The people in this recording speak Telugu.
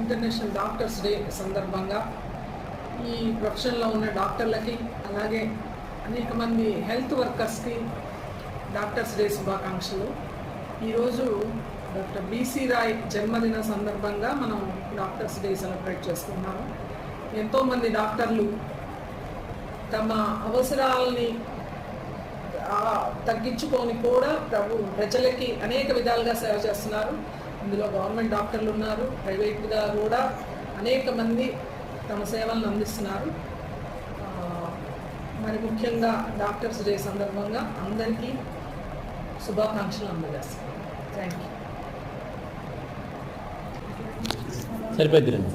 ఇంటర్నేషనల్ డాక్టర్స్ డే సందర్భంగా ఈ ప్రొఫెషన్లో ఉన్న డాక్టర్లకి అలాగే అనేక మంది హెల్త్ వర్కర్స్కి డాక్టర్స్ డే శుభాకాంక్షలు. ఈరోజు డాక్టర్ బీసీ రాయ్ జన్మదిన సందర్భంగా మనం డాక్టర్స్ డే సెలబ్రేట్ చేసుకున్నాము ఎంతోమంది డాక్టర్లు తమ అవసరాలని తగ్గించుకొని కూడా ప్రభు ప్రజలకి అనేక విధాలుగా సేవ చేస్తున్నారు. ఇందులో గవర్నమెంట్ డాక్టర్లు ఉన్నారు ప్రైవేట్గా కూడా అనేక మంది తమ సేవలను అందిస్తున్నారు. ఆ, మరి ముఖ్యంగా డాక్టర్స్ డే సందర్భంగా అందరికీ శుభాకాంక్షలు అందజేస్తాను థ్యాంక్ యూ సరిపోద్ది రండి.